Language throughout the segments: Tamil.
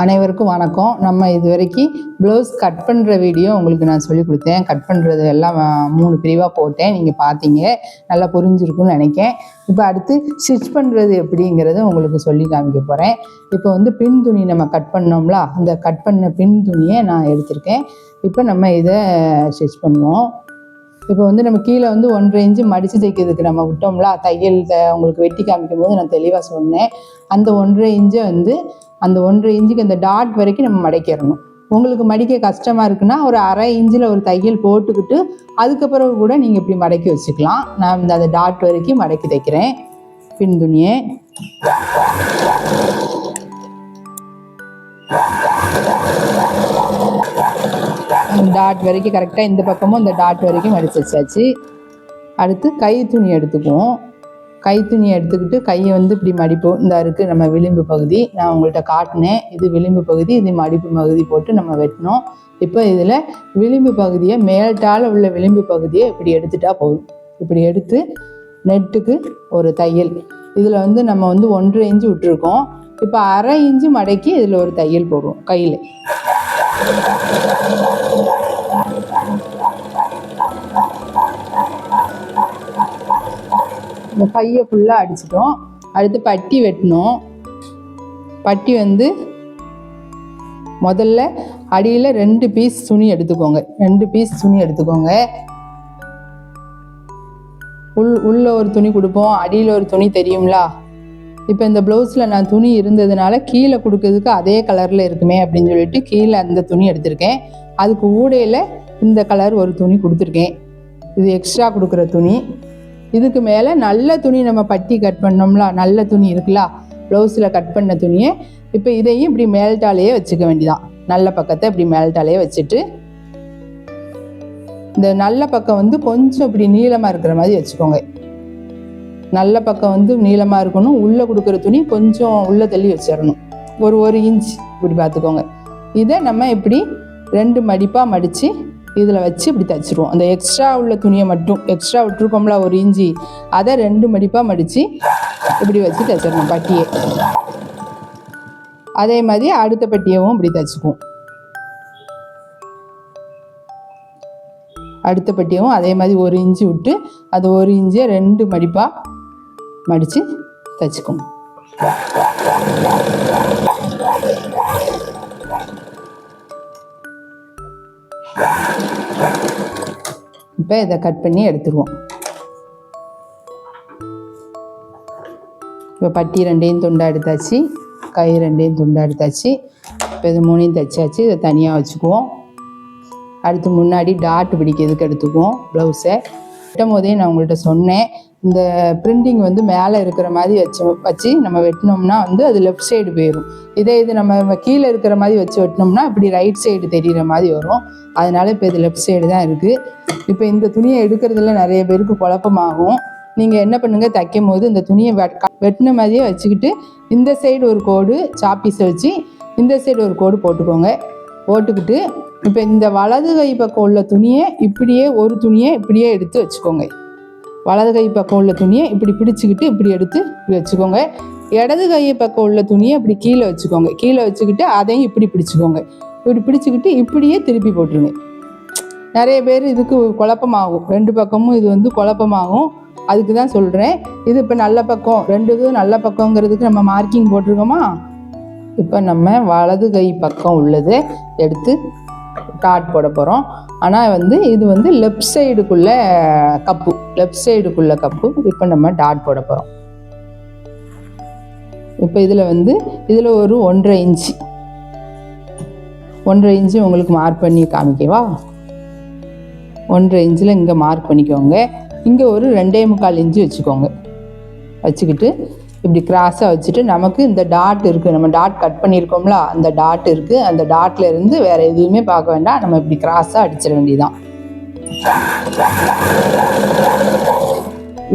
அனைவருக்கும் வணக்கம். நம்ம இது வரைக்கும் ப்ளவுஸ் கட் பண்ணுற வீடியோ உங்களுக்கு நான் சொல்லி கொடுத்தேன். கட் பண்ணுறது எல்லாம் மூணு பிரிவாக போட்டேன். நீங்கள் பார்த்தீங்க நல்லா புரிஞ்சிருக்கும்னு நினைக்கேன். இப்போ அடுத்து ஸ்டிச் பண்ணுறது எப்படிங்கிறத உங்களுக்கு சொல்லி காமிக்க போகிறேன் இப்போ வந்து பின் துணி நம்ம கட் பண்ணோம்ல அந்த கட் பண்ண பின் துணியை நான் எடுத்திருக்கேன். இப்போ நம்ம இதை ஸ்டிச் பண்ணுவோம். இப்போ வந்து நம்ம கீழே வந்து ஒன்றரை இன்ச்சு மடித்து தைக்கிறதுக்கு நம்ம விட்டோம்ல தையல் த- உங்களுக்கு வெட்டி காமிக்கும் போது நான் தெளிவாக சொன்னேன். அந்த ஒன்றரை இன்ச்சை வந்து அந்த ஒன்றரை இன்ச்சுக்கு அந்த டாட் வரைக்கும் நம்ம மடிக்கிறணும் உங்களுக்கு மடிக்க கஷ்டமாக இருக்குன்னா ஒரு அரை இன்ச்சில் ஒரு தையல் போட்டுக்கிட்டு அதுக்கப்புறம் கூட நீங்கள் இப்படி மடக்கி வச்சுக்கலாம். நான் இந்த அந்த டாட் வரைக்கும் மடக்கி தைக்கிறேன். பின் துணியை. டாட் வரைக்கும் கரெக்டாக இந்த பக்கமும் இந்த டாட் வரைக்கும் மடித்து வச்சாச்சு. அடுத்து கை துணி எடுத்துக்குவோம். கை எடுத்துக்கிட்டு கையை வந்து இப்படி மடிப்போம் இந்த இருக்குது நம்ம விளிம்பு பகுதி. நான் உங்கள்கிட்ட காட்டினேன். இது விளிம்பு பகுதி இது மடிப்பு பகுதி போட்டு நம்ம வெட்டினோம் இப்போ இதில் விளிம்பு பகுதியை மேல்டால் உள்ள விளிம்பு பகுதியை இப்படி எடுத்துட்டா போதும். இப்படி எடுத்து நெட்டுக்கு ஒரு தையல். இதில் வந்து நம்ம வந்து ஒன்றரை இன்ச்சு விட்டுருக்கோம். இப்போ அரை இன்ச்சு மடக்கி இதில் ஒரு தையல் போடுவோம் கையில். இந்த பையை ஃபுல்லாக அடிச்சிட்டோம். அடுத்து பட்டி வெட்டணும் பட்டி வந்து முதல்ல அடியில் ரெண்டு பீஸ் துணி எடுத்துக்கோங்க. ரெண்டு பீஸ் துணி எடுத்துக்கோங்க. உள் உள்ள ஒரு துணி கொடுப்போம். அடியில் ஒரு துணி தெரியுங்களா இப்போ இந்த ப்ளவுஸில் நான் துணி இருந்ததுனால கீழே கொடுக்கறதுக்கு அதே கலரில் இருக்குமே அப்படின்னு சொல்லிட்டு கீழே அந்த துணி எடுத்திருக்கேன். அதுக்கு ஊடையில் இந்த கலர் ஒரு துணி கொடுத்துருக்கேன். இது எக்ஸ்ட்ரா கொடுக்குற துணி. இதுக்கு மேலே நல்ல துணி நம்ம பட்டி கட் பண்ணோம்ல நல்ல துணி இருக்குல்ல ப்ளவுஸில் கட் பண்ண துணியை இப்போ இதையும் இப்படி மேல்டாலேயே வச்சுக்க வேண்டிதான் நல்ல பக்கத்தை இப்படி மேல்டாலேயே வச்சுட்டு இந்த நல்ல பக்கம் வந்து கொஞ்சம் இப்படி நீளமாக இருக்கிற மாதிரி வச்சுக்கோங்க. நல்ல பக்கம் வந்து நீளமாக இருக்கணும் உள்ளே கொடுக்குற துணி கொஞ்சம் உள்ளே தள்ளி வச்சிடணும். ஒரு ஒரு இன்ச் இப்படி பார்த்துக்கோங்க. இதை நம்ம இப்படி ரெண்டு மடிப்பாக மடித்து இதில் வச்சு இப்படி தைச்சிருவோம். அந்த எக்ஸ்ட்ரா உள்ள துணியை மட்டும் எக்ஸ்ட்ரா விட்டுருக்கோம்ல ஒரு இஞ்சி அதை ரெண்டு மடிப்பாக மடித்து இப்படி வச்சு தைச்சிடணும் பட்டியை. அதே மாதிரி அடுத்த பட்டியவும் இப்படி தைச்சிக்குவோம். அடுத்த பட்டியவும் அதே மாதிரி ஒரு இன்ச்சு விட்டு அது ஒரு இன்ச்சை ரெண்டு மடிப்பாக மடித்து தச்சுக்கணும் இப்போ இதை கட் பண்ணி எடுத்துருவோம். இப்போ பட்டி ரெண்டையும் துண்டா எடுத்தாச்சு கை ரெண்டையும் துண்டா எடுத்தாச்சு. இப்போ இது மூணையும் தைச்சாச்சு இதை தனியாக வச்சுக்குவோம். அடுத்து முன்னாடி டாட் பிடிக்கிறதுக்கு எடுத்துக்குவோம் ப்ளவுஸை வெட்டும் போதே நான் உங்கள்கிட்ட சொன்னேன். இந்த பிரிண்டிங் வந்து மேலே இருக்கிற மாதிரி வச்சு வச்சு நம்ம வெட்டினோம்னா வந்து அது லெஃப்ட் சைடு போயிடும் இதே இது நம்ம கீழே இருக்கிற மாதிரி வச்சு வெட்டினோம்னா இப்படி ரைட் சைடு தெரிகிற மாதிரி வரும். அதனால இப்போ இது லெஃப்ட் சைடு தான் இருக்குது இப்போ இந்த துணியை எடுக்கிறதுல நிறைய பேருக்கு குழப்பமாகும். நீங்கள் என்ன பண்ணுங்கள் தைக்கும் போது இந்த துணியை வெட் வெட்டின மாதிரியே வச்சுக்கிட்டு இந்த சைடு ஒரு கோடு சாப்பீஸை வச்சு இந்த சைடு ஒரு கோடு போட்டுக்கோங்க. போட்டுக்கிட்டு இப்போ இந்த வலது கை பக்கம் உள்ள துணியை இப்படியே ஒரு துணியை இப்படியே எடுத்து வச்சுக்கோங்க. வலது கை பக்கம் உள்ள துணியை இப்படி பிடிச்சிக்கிட்டு இப்படி எடுத்து இப்படி வச்சுக்கோங்க. இடது கை பக்கம் உள்ள துணியை இப்படி கீழே வச்சுக்கோங்க. கீழே வச்சுக்கிட்டு அதையும் இப்படி பிடிச்சிக்கோங்க. இப்படி பிடிச்சிக்கிட்டு இப்படியே திருப்பி போட்டுருங்க. நிறைய பேர் இதுக்கு குழப்பமாகும். ரெண்டு பக்கமும் இது வந்து குழப்பமாகும். அதுக்கு தான் சொல்கிறேன் இது இப்போ நல்ல பக்கம். ரெண்டு இது நல்ல பக்கங்கிறதுக்கு நம்ம மார்க்கிங் போட்டிருக்கோமா? இப்போ நம்ம வலது கை பக்கம் உள்ளதை எடுத்து டாட் போட போகிறோம் ஆனால் வந்து இது வந்து லெஃப்ட் சைடுக்குள்ள கப்பு. லெஃப்ட் சைடுக்குள்ள கப்பு. இப்போ நம்ம டாட் போட போகிறோம் இப்போ இதில் வந்து இதில் ஒரு ஒன்றரை இன்ச்சு ஒன்றரை இன்ச்சு உங்களுக்கு மார்க் பண்ணி காமிக்கவா ஒன்றரை இன்ச்சில் இங்கே மார்க் பண்ணிக்கோங்க. இங்கே ஒரு ரெண்டே முக்கால் இன்ச்சு வச்சுக்கோங்க. வச்சுக்கிட்டு இப்படி கிராஸாக வச்சுட்டு நமக்கு இந்த டாட் இருக்குது நம்ம டாட் கட் பண்ணியிருக்கோம்ல அந்த டாட் இருக்குது அந்த டாட்டில் இருந்து வேறு எதுவுமே பார்க்க வேண்டாம். நம்ம இப்படி கிராஸாக அடிச்சிட வேண்டியதான்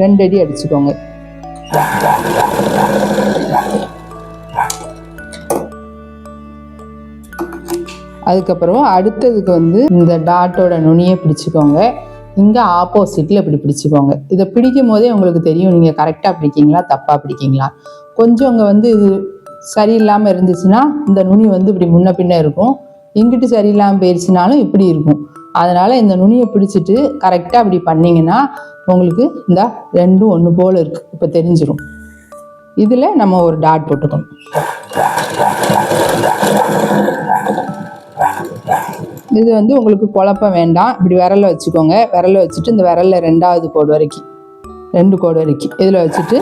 ரெண்டு அடி அடிச்சுக்கோங்க. அதுக்கப்புறம் அடுத்ததுக்கு வந்து இந்த டாட்டோட நுனியை பிடிச்சிக்கோங்க. இங்கே ஆப்போசிட்டில் இப்படி பிடிச்சிக்கோங்க. இதை பிடிக்கும் போதே உங்களுக்கு தெரியும் நீங்கள் கரெக்டாக பிடிக்கீங்களா தப்பாக பிடிக்கீங்களா? கொஞ்சம் அங்கே வந்து இது சரியில்லாமல் இருந்துச்சுன்னா இந்த நுனி வந்து இப்படி முன்ன பின்ன இருக்கும். இங்கிட்டு சரியில்லாமல் போயிடுச்சுனாலும் இப்படி இருக்கும். அதனால் இந்த நுனியை பிடிச்சிட்டு கரெக்டாக அப்படி பண்ணிங்கன்னா உங்களுக்கு இந்த ரெண்டும் ஒன்று போல் இருக்குது இப்போ தெரிஞ்சிடும் இதில் நம்ம ஒரு டாட் போட்டுக்கணும். இது வந்து உங்களுக்கு குழப்பம் வேண்டாம். இப்படி விரலை வச்சுக்கோங்க. விரலை வச்சுட்டு இந்த விரலில் ரெண்டாவது கோடு வரைக்கும். ரெண்டு கோடு வரைக்கும். இதில் வச்சுட்டு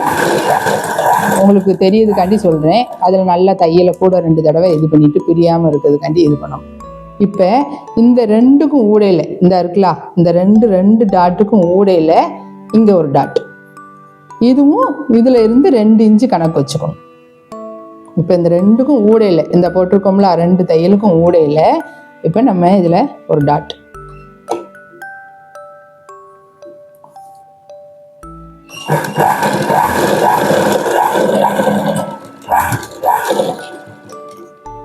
உங்களுக்கு தெரியுதுக்காண்டி சொல்கிறேன் அதில் நல்லா தையலை கூட ரெண்டு தடவை இது பண்ணிட்டு பிரியாமல் இருக்கிறதுக்காண்டி இது பண்ணணும். இப்போ இந்த ரெண்டுக்கும் ஊடையில் இந்த இருக்கலாம் இந்த ரெண்டு ரெண்டு டாட்டுக்கும் ஊடையில் இங்கே ஒரு டாட். இதுவும் இதில் இருந்து ரெண்டு இன்ச்சு கணக்கு வச்சுக்கணும். இப்போ இந்த ரெண்டுக்கும் ஊடையில் இந்த போட்டிருக்கோம்ல ரெண்டு தையலுக்கும் ஊடையில் இப்போ நம்ம இதில் ஒரு டாட்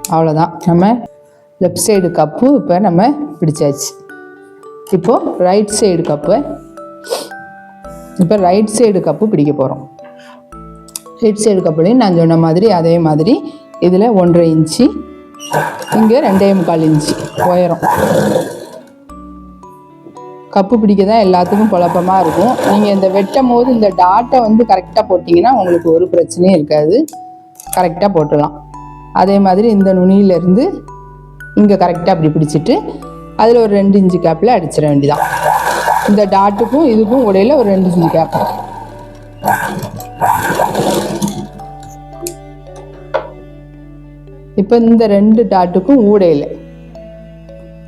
அவ்வளோதான் நம்ம லெஃப்ட் சைடு கப்பு இப்போ நம்ம பிடிச்சாச்சு. இப்போது ரைட் சைடு கப்பு இப்போ ரைட் சைடு கப்பு பிடிக்க போகிறோம் ரைட் சைடு கப்புலையும் நான் சொன்ன மாதிரி அதே மாதிரி இதில் ஒன்றரை இன்ச்சு இங்கே ரெண்டே முக்கால் இன்ச்சு. உயரம். கப்பு பிடிக்க தான் எல்லாத்துக்கும் குழப்பமாக இருக்கும். நீங்கள் இந்த வெட்டும் போது இந்த டாட்டை வந்து கரெக்டாக போட்டிங்கன்னா உங்களுக்கு ஒரு பிரச்சனையும் இருக்காது. கரெக்டாக போட்டுடலாம். அதே மாதிரி இந்த நுனியிலேருந்து இங்கே கரெக்டாக அப்படி பிடிச்சிட்டு அதில் ஒரு ரெண்டு இன்ச்சு கேப்பில் அடிச்சிட வேண்டியதான் இந்த டாட்டுக்கும் இதுக்கும் உடையில ஒரு ரெண்டு இன்ச்சு கேப் இப்போ இந்த ரெண்டு டாட்டுக்கும் ஊடையில்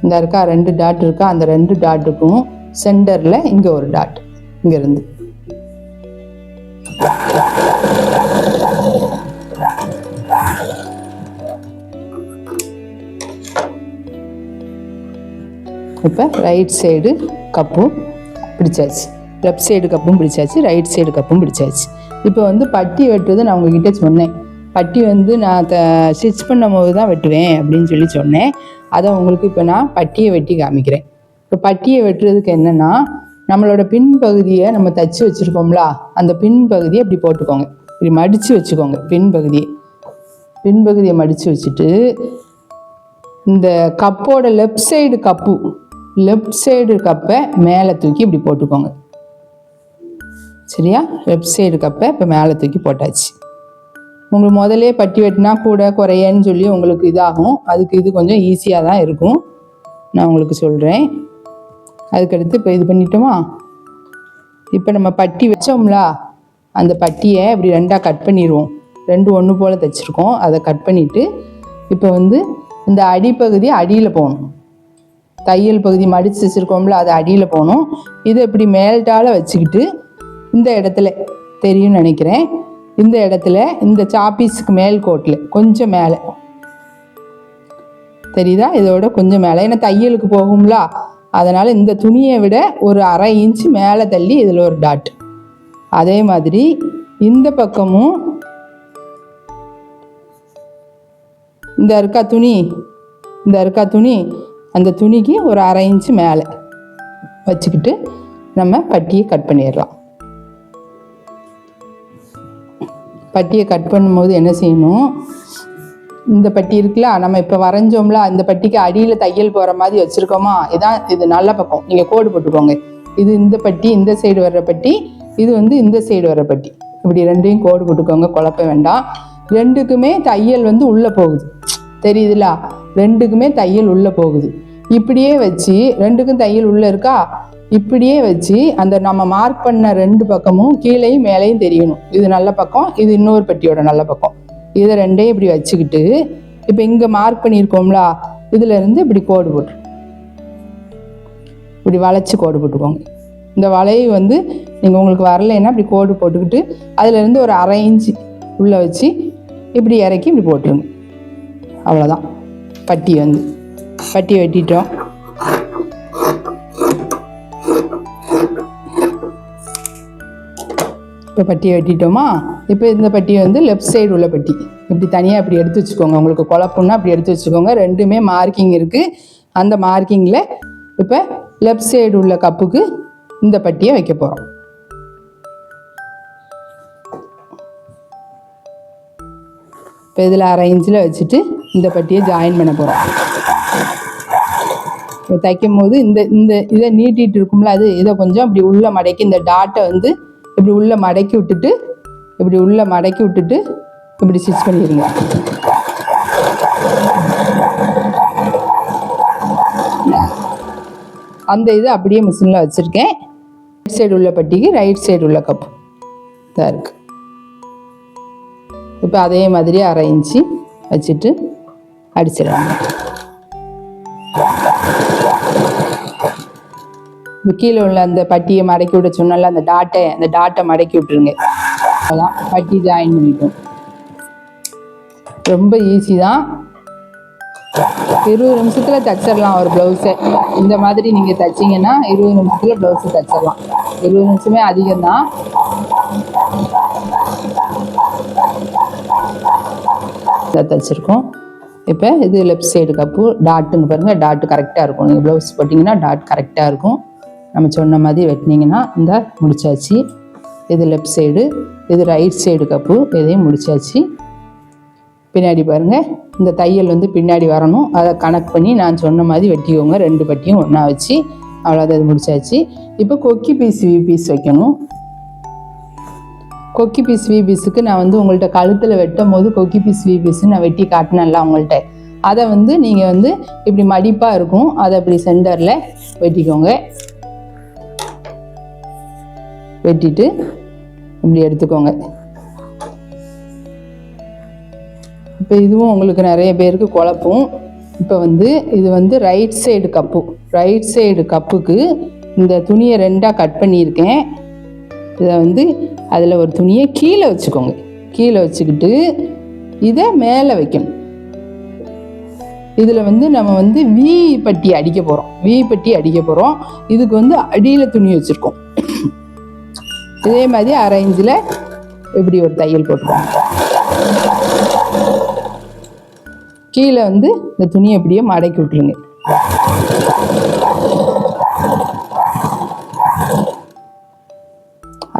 இந்த இருக்கா ரெண்டு டாட் இருக்கா அந்த ரெண்டு டாட்டுக்கும் சென்டரில் இங்கே ஒரு டாட் இங்கேருந்து இப்போ ரைட் சைடு கப்பும் பிடிச்சாச்சு. லெஃப்ட் சைடு கப்பும் பிடிச்சாச்சு ரைட் சைடு கப்பும் பிடிச்சாச்சு. இப்போ வந்து பட்டி வெட்டுறது நான் உங்ககிட்ட சொன்னேன். பட்டி வந்து நான் த ஸ்டிச் பண்ணும் போது தான் வெட்டுவேன் அப்படின்னு சொல்லி சொன்னேன். அதை உங்களுக்கு இப்போ நான் பட்டியை வெட்டி காமிக்கிறேன். இப்போ பட்டியை வெட்டுறதுக்கு என்னென்னா நம்மளோட பின்பகுதியை நம்ம தச்சு வச்சுருக்கோம்ல அந்த பின்பகுதியை இப்படி போட்டுக்கோங்க. இப்படி மடித்து வச்சுக்கோங்க பின்பகுதியை பின்பகுதியை மடித்து வச்சுட்டு இந்த கப்போட left side cup left side கப்பை மேலே தூக்கி இப்படி போட்டுக்கோங்க. சரியா? லெஃப்ட் சைடு கப்பை இப்போ மேலே தூக்கி போட்டாச்சு. உங்களுக்கு முதலே பட்டி வெட்டினா கூட குறையன்னு சொல்லி உங்களுக்கு இதாகும். அதுக்கு இது கொஞ்சம் ஈஸியாக தான் இருக்கும். நான் உங்களுக்கு சொல்கிறேன் அதுக்கடுத்து இப்போ இது பண்ணிட்டோமா? இப்போ நம்ம பட்டி வச்சோம்ல அந்த பட்டியை இப்படி ரெண்டாக கட் பண்ணிடுவோம் ரெண்டு ஒன்று போல் தைச்சிருக்கோம். அதை கட் பண்ணிவிட்டு இப்போ வந்து இந்த அடிப்பகுதி அடியில் போகணும். தையல் பகுதி மடித்து வச்சுருக்கோம்ல அது அடியில் போகணும். இதை இப்படி மேல்டால் வச்சுக்கிட்டு இந்த இடத்துல தெரியும்னு நினைக்கிறேன். இந்த இடத்துல இந்த சாப்பீஸுக்கு மேல் கோட்டில் கொஞ்சம் மேலே. தெரியுதா? இதோட கொஞ்சம் மேலே. ஏன்னா தையலுக்கு போகும்ல. அதனால் இந்த துணியை விட ஒரு அரை இன்ச்சு மேலே தள்ளி இதில் ஒரு டாட். அதே மாதிரி இந்த பக்கமும் இந்த இருக்கா துணி இந்த இருக்கா துணி அந்த துணிக்கு ஒரு அரை இன்ச்சு மேலே வச்சுக்கிட்டு நம்ம பட்டியை கட் பண்ணிடலாம். பட்டியை கட் பண்ணும்போது என்ன செய்யணும்? இந்த பட்டி இருக்குல்ல நம்ம இப்போ வரைஞ்சோம்ல அந்த பட்டிக்கு அடியில் தையல் போகிற மாதிரி வச்சுருக்கோமா? இதான் இது நல்ல பக்கம். நீங்கள் கோடு போட்டுக்கோங்க. இது இந்த பட்டி இந்த சைடு வர்ற பட்டி இது வந்து இந்த சைடு வர்ற பட்டி. இப்படி ரெண்டையும் கோடு போட்டுக்கோங்க குழப்ப வேண்டாம். ரெண்டுக்குமே தையல் வந்து உள்ளே போகுது. தெரியுதுல? ரெண்டுக்குமே தையல் உள்ளே போகுது. இப்படியே வச்சு ரெண்டுக்கும் தையல் உள்ளே இருக்கா? இப்படியே வச்சு அந்த நம்ம மார்க் பண்ண ரெண்டு பக்கமும் கீழேயும் மேலேயும் தெரியணும். இது நல்ல பக்கம் இது இன்னொரு பட்டியோட நல்ல பக்கம். இதை ரெண்டையும் இப்படி வச்சுக்கிட்டு இப்போ இங்கே மார்க் பண்ணியிருக்கோம்ல இதுல இருந்து இப்படி கோடு போட்டு இப்படி வளைச்சி கோடு போட்டுக்கோங்க. இந்த வளைவு வந்து நீங்கள் உங்களுக்கு வரலைன்னா இப்படி கோடு போட்டுக்கிட்டு அதுலேருந்து ஒரு அரை இன்ச்சு உள்ளே வச்சு இப்படி இறக்கி இப்படி போட்டுருங்க. அவ்வளோதான் பட்டி வந்து. பட்டி வெட்டிட்டோம். இப்போ பட்டியை வெட்டிட்டோமா? இப்போ இந்த பட்டியை வந்து லெஃப்ட் சைடு உள்ள பட்டி. இப்படி தனியாக இப்படி எடுத்து வச்சுக்கோங்க. உங்களுக்கு குழப்பம்னா அப்படி எடுத்து வச்சுக்கோங்க. ரெண்டுமே மார்க்கிங் இருக்குது அந்த மார்க்கிங்கில் இப்போ லெஃப்ட் சைடு உள்ள கப்புக்கு இந்த பட்டியை வைக்க போகிறோம் இப்போ இதில் அரை இன்ச்சில் வச்சுட்டு இந்த பட்டியை ஜாயின் பண்ண போகிறோம் இப்போ தைக்கும் போது இந்த இந்த இதை நீட்டிகிட்டு இருக்கும்ல அது இதை கொஞ்சம் அப்படி உள்ள மடக்கி இந்த டாட்டை வந்து இப்படி உள்ள மடக்கி விட்டுட்டு இப்படி உள்ள மடக்கி விட்டுட்டு இப்படி ஸ்டிச் பண்ணிடுங்க. அந்த இது அப்படியே மிஷினில் வச்சுருக்கேன். ரைட் சைடு உள்ள பட்டிக்கு ரைட் சைடு உள்ள கப் இதாக இருக்குது இப்போ அதே மாதிரி அரை இன்ச்சு வச்சுட்டு அடிச்சிடலாம். கீழே உள்ள அந்த பட்டியை மடக்கி விட சொன்னால அந்த டாட்டை அந்த டாட்டை மடக்கி விட்டுருங்க. அதான் பட்டி ஜாயின் பண்ணிட்டோம். ரொம்ப ஈஸி தான். இருபது நிமிஷத்தில் தச்சிடலாம் ஒரு ப்ளவுஸை இந்த மாதிரி நீங்கள் தைச்சிங்கன்னா இருபது நிமிஷத்தில் ப்ளவுஸை தச்சிடலாம் இருபது நிமிஷமே அதிகம்தான் இதை தைச்சிருக்கோம். இப்போ இது லெஃப்ட் சைடு கப்பு டாட்டுன்னு பாருங்கள் டாட்டு கரெக்டாக இருக்கும். நீங்கள் ப்ளவுஸ் போட்டிங்கன்னா டாட் கரெக்டாக இருக்கும். நம்ம சொன்ன மாதிரி வெட்டினீங்கன்னா இந்த முடிச்சாச்சு. இது லெஃப்ட் சைடு இது ரைட் சைடு கப்பு இதையும் முடிச்சாச்சு. பின்னாடி பாருங்கள் இந்த தையல் வந்து பின்னாடி வரணும். அதை கணக்கு பண்ணி நான் சொன்ன மாதிரி வெட்டிக்கோங்க. ரெண்டு பட்டியும் ஒன்றா வச்சு அவ்வளோதான் இது முடிச்சாச்சு. இப்போ கொக்கி பீஸ் வி பீஸ் வைக்கணும். கொக்கி பீஸ் வி பீஸுக்கு நான் வந்து உங்கள்கிட்ட கழுத்தில் வெட்டும் போது கொக்கி பீஸ் வி பீஸ் நான் வெட்டி காட்டினேன்ல உங்கள்கிட்ட அதை வந்து நீங்கள் வந்து இப்படி மடிப்பாக இருக்கும். அதை இப்படி சென்டரில் வெட்டிக்கோங்க. வெட்டிட்டு இப்படி எடுத்துக்கோங்க. இப்போ இதுவும் உங்களுக்கு நிறைய பேருக்கு குழப்பும். இப்போ வந்து இது வந்து right side cup right side கப்புக்கு இந்த துணியை ரெண்டாக கட் பண்ணியிருக்கேன். இதை வந்து அதில் ஒரு துணியை கீழே வச்சுக்கோங்க. கீழே வச்சுக்கிட்டு இதை மேலே வைக்கணும். இதில் வந்து நம்ம வந்து வி பட்டி அடிக்க போகிறோம் வி பட்டி அடிக்க போகிறோம் இதுக்கு வந்து அடியில் துணி வச்சுருக்கோம். இதே மாதிரி அரை இஞ்சில் இப்படி ஒரு தையல் போட்டுக்கோங்க. கீழே வந்து இந்த துணியை இப்படியே மடக்கி விட்டுருங்க.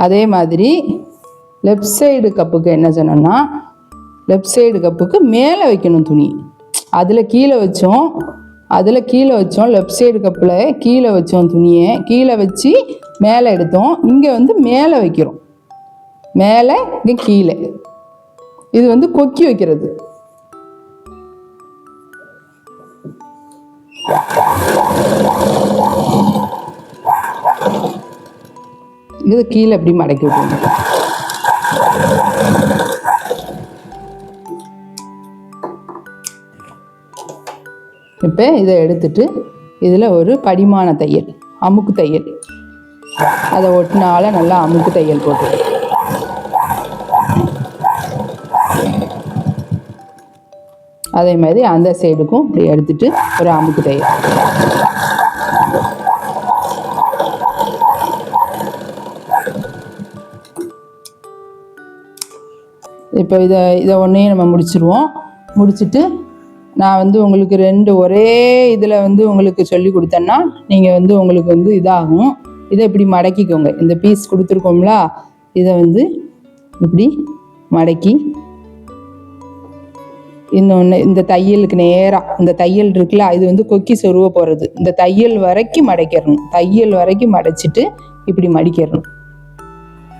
அதே மாதிரி லெஃப்ட் சைடு கப்புக்கு என்ன சொன்னோம்னா லெஃப்ட் சைடு கப்புக்கு மேலே வைக்கணும் துணி. அதில் கீழே வச்சோம் அதில் கீழே வச்சோம் லெஃப்ட் சைடு கப்பில் கீழே வச்சோம் துணியை. கீழே வச்சு மேலே எடுத்தோம். இங்கே வந்து மேலே வைக்கிறோம். மேலே இங்கே கீழே. இது வந்து கொக்கி வைக்கிறது. இது கீழே எப்படி மடக்கி விட்டுருங்க இப்போ இதை எடுத்துட்டு இதில் ஒரு படிமான தையல் அமுக்கு தையல். அதை ஒட்டினால நல்லா அமுக்கு தையல் போட்டு. அதே மாதிரி அந்த சைடுக்கும் இப்படி எடுத்துட்டு ஒரு அமுக்கு தையல். இப்போ இதை இதை ஒன்றையும் நம்ம முடிச்சிருவோம். முடிச்சுட்டு நான் வந்து உங்களுக்கு ரெண்டு ஒரே இதில் வந்து உங்களுக்கு சொல்லி கொடுத்தேன்னா நீங்கள் வந்து உங்களுக்கு வந்து இதாகும். இதை இப்படி மடக்கிக்கோங்க. இந்த பீஸ் கொடுத்துருக்கோம்ல இதை வந்து இப்படி மடக்கி இன்னொன்று இந்த தையலுக்கு நேராக இந்த தையல் இருக்குல்ல இது வந்து கொக்கி சொருவ போகிறது இந்த தையல் வரைக்கும் மடைக்கிறணும் தையல் வரைக்கும் மடைச்சிட்டு இப்படி மடிக்கிறணும்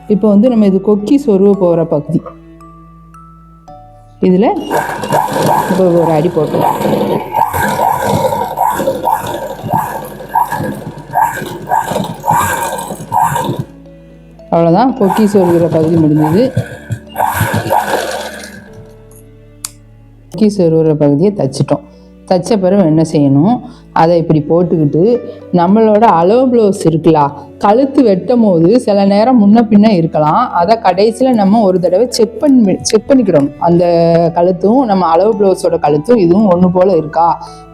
இப்போ வந்து நம்ம இது கொக்கி சொருவ போகிற பகுதி. இதில் ஒரு அடி போட்டு. அவ்வளோதான் பொக்கி சொருகிற பகுதி முடிஞ்சது. பொக்கி சொருகிற பகுதியை தச்சிட்டோம். தைச்ச பிறகு என்ன செய்யணும்? அதை இப்படி போட்டுக்கிட்டு நம்மளோட அளவு ப்ளவுஸ் இருக்குல்ல கழுத்து வெட்டும் போது சில நேரம் முன்ன பின்ன இருக்கலாம். அதை கடைசியில் நம்ம ஒரு தடவை செக் பண்ணி செக் பண்ணிக்கிறோம். அந்த கழுத்தும் நம்ம அளவு ப்ளவுஸோட கழுத்தும் இதுவும் ஒன்று போல் இருக்கா?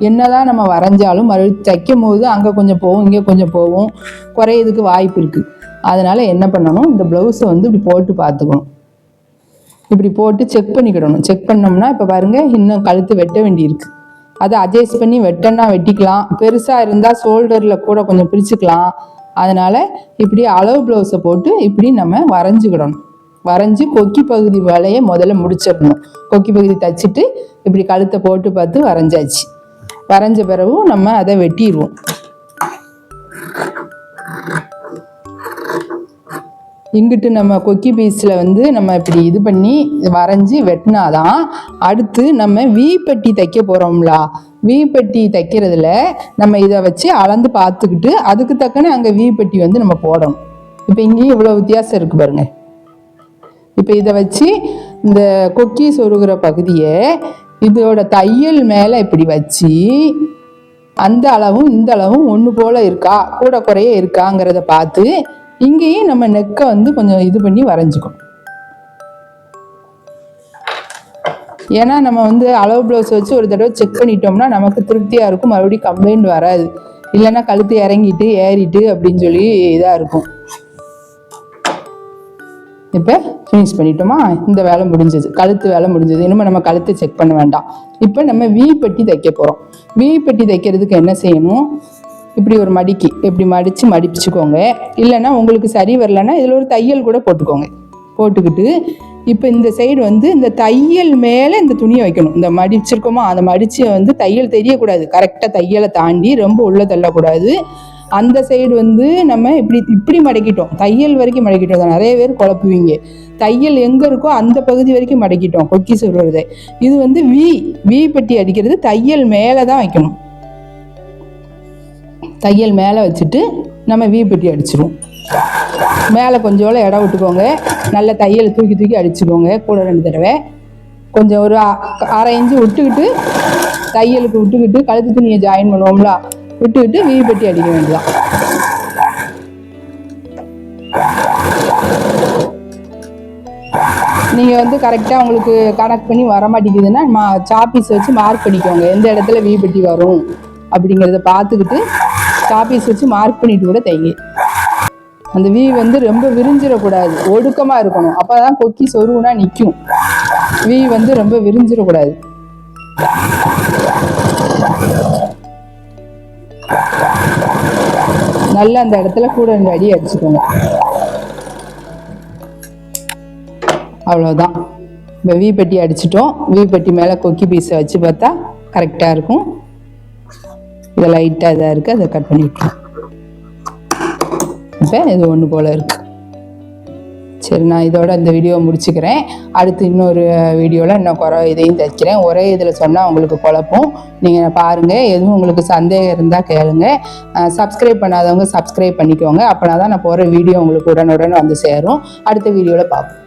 என்னதான் நம்ம வரைஞ்சாலும் மறுபடியும் தைக்கும் போது அங்கே கொஞ்சம் போகும் இங்கே கொஞ்சம் போகும் குறையதுக்கு வாய்ப்பு இருக்குது அதனால் என்ன பண்ணணும்? இந்த ப்ளவுஸை வந்து இப்படி போட்டு பார்த்துக்கணும். இப்படி போட்டு செக் பண்ணிக்கிடணும். செக் பண்ணோம்னா இப்போ பாருங்கள் இன்னும் கழுத்து வெட்ட வேண்டியிருக்கு. அதை அட்ஜஸ்ட் பண்ணி வெட்டன்னா வெட்டிக்கலாம். பெருசாக இருந்தால் ஷோல்டரில் கூட கொஞ்சம் பிரிச்சுக்கலாம். அதனால் இப்படி அளவு ப்ளவுஸை போட்டு இப்படி நம்ம வரைஞ்சிக்கிடணும். வரைஞ்சி கொக்கி பகுதி வேலையை முதல்ல முடிச்சிடணும். கொக்கி பகுதி தச்சுட்டு இப்படி கழுத்தை போட்டு பார்த்து வரைஞ்சாச்சு. வரைஞ்ச பிறகும் நம்ம அதை வெட்டிடுவோம். இங்கிட்டு நம்ம கொக்கி பீஸில் வந்து நம்ம இப்படி இது பண்ணி வரைஞ்சி வெட்டினாதான் அடுத்து நம்ம வீப்பட்டி தைக்க போகிறோம்லா வீப்பட்டி தைக்கிறதுல நம்ம இதை வச்சு அளந்து பார்த்துக்கிட்டு அதுக்கு தக்கன அங்கே வீப்பட்டி வந்து நம்ம போடணும். இப்போ இங்கேயும் இவ்வளோ வித்தியாசம் இருக்குது பாருங்க. இப்போ இதை வச்சு இந்த கொக்கி சொருகிற பகுதியை இதோட தையல் மேலே இப்படி வச்சு அந்த அளவும் இந்த அளவும் ஒன்று போல் இருக்கா? கூட குறைய இருக்காங்கிறத பார்த்து இங்கேயும் நம்ம நெக்கை வந்து கொஞ்சம் இது பண்ணி வரைஞ்சிக்கணும். ஏன்னா நம்ம வந்து அளவு ப்ளவுஸ் வச்சு ஒரு தடவை செக் பண்ணிட்டோம்னா நமக்கு திருப்தியாக இருக்கும். மறுபடியும் கம்ப்ளைண்ட் வராது. இல்லைன்னா கழுத்து இறங்கிட்டு ஏறிட்டு அப்படின்னு சொல்லி இதாக இருக்கும். இப்போ ஃபினிஷ் பண்ணிட்டோமா? இந்த வேலை முடிஞ்சது. கழுத்து வேலை முடிஞ்சது. இனிமேல் நம்ம கழுத்து செக் பண்ண வேண்டாம். இப்போ நம்ம வி பெட்டி தைக்க போகிறோம் வி பெட்டி தைக்கிறதுக்கு என்ன செய்யணும்? இப்படி ஒரு மடிக்கி இப்படி மடித்து மடிப்பிச்சுக்கோங்க. இல்லைன்னா உங்களுக்கு சரி வரலன்னா இதில் ஒரு தையல் கூட போட்டுக்கோங்க. போட்டுக்கிட்டு இப்போ இந்த சைடு வந்து இந்த தையல் மேலே இந்த துணியை வைக்கணும். இந்த மடிச்சிருக்கோமா அந்த மடிச்சு வந்து தையல் தெரியக்கூடாது. கரெக்டாக தையலை தாண்டி ரொம்ப உள்ளே தள்ளக்கூடாது. அந்த சைடு வந்து நம்ம இப்படி இப்படி மடக்கிட்டோம். தையல் வரைக்கும் மடக்கிட்டோம். நிறைய பேர் குழப்புவீங்க. தையல் எங்கே இருக்கோ அந்த பகுதி வரைக்கும் மடக்கிட்டோம். கொக்கி சொல்றது இது வந்து வி வி பெட்டி அடிக்கிறது தையல் மேலே தான் வைக்கணும். தையல் மேலே வச்சுட்டு நம்ம வீப்பெட்டி அடிச்சிருவோம். மேலே கொஞ்சோல இடம் விட்டுக்கோங்க. நல்ல தையல் தூக்கி தூக்கி அடிச்சுக்கோங்க. கூட ரெண்டு தடவை. கொஞ்சம் ஒரு அரை இன்ச்சு விட்டுக்கிட்டு தையலுக்கு விட்டுக்கிட்டு கழுத்து துணியை ஜாயின் பண்ணுவோம்ல. விட்டுக்கிட்டு வீப்பெட்டி அடிக்க வேண்டியதான் நீங்கள் வந்து கரெக்டாக உங்களுக்கு கனெக்ட் பண்ணி வர மாட்டேங்குதுன்னா மா சாப்பீஸ் வச்சு மார்க் பண்ணிக்கோங்க. எந்த இடத்துல வீப்பெட்டி வரும் அப்படிங்கிறத பார்த்துக்கிட்டு சாப்பீஸ் வச்சு மார்க் பண்ணிட்டு கூட தைங்க. அந்த வி வந்து ரொம்ப விரிஞ்சிடக்கூடாது. ஒடுக்கமாக இருக்கணும். அப்போ தான் கொக்கி சொருவுனா நிற்கும் வி வந்து ரொம்ப விரிஞ்சிடக்கூடாது. நல்லா அந்த இடத்துல கூட ரெண்டு அடி அடிச்சுக்கோங்க. அவ்வளோதான் இப்போ வி பெட்டி அடிச்சிட்டோம். வி பெட்டி மேலே கொக்கி பீஸை வச்சு பார்த்தா கரெக்டாக இருக்கும். இது லைட்டாக இதாக இருக்குது அதை கட் பண்ணி விட்டுருவோம் இப்போ இது ஒன்று போல் இருக்குது சரி நான் இதோட இந்த வீடியோ முடிச்சுக்கிறேன். அடுத்து இன்னொரு வீடியோவில் இன்னும் குறை இதையும் தைக்கிறேன் ஒரே இதில் சொன்னால் உங்களுக்கு குழப்பம். நீங்கள் பாருங்கள் எதுவும் உங்களுக்கு சந்தேகம் இருந்தால் கேளுங்க. சப்ஸ்கிரைப் பண்ணாதவங்க சப்ஸ்கிரைப் பண்ணிக்கோங்க. அப்படின்னா தான் நான் போகிற வீடியோ உங்களுக்கு உடனுடன் வந்து சேரும். அடுத்த வீடியோவில் பார்ப்போம்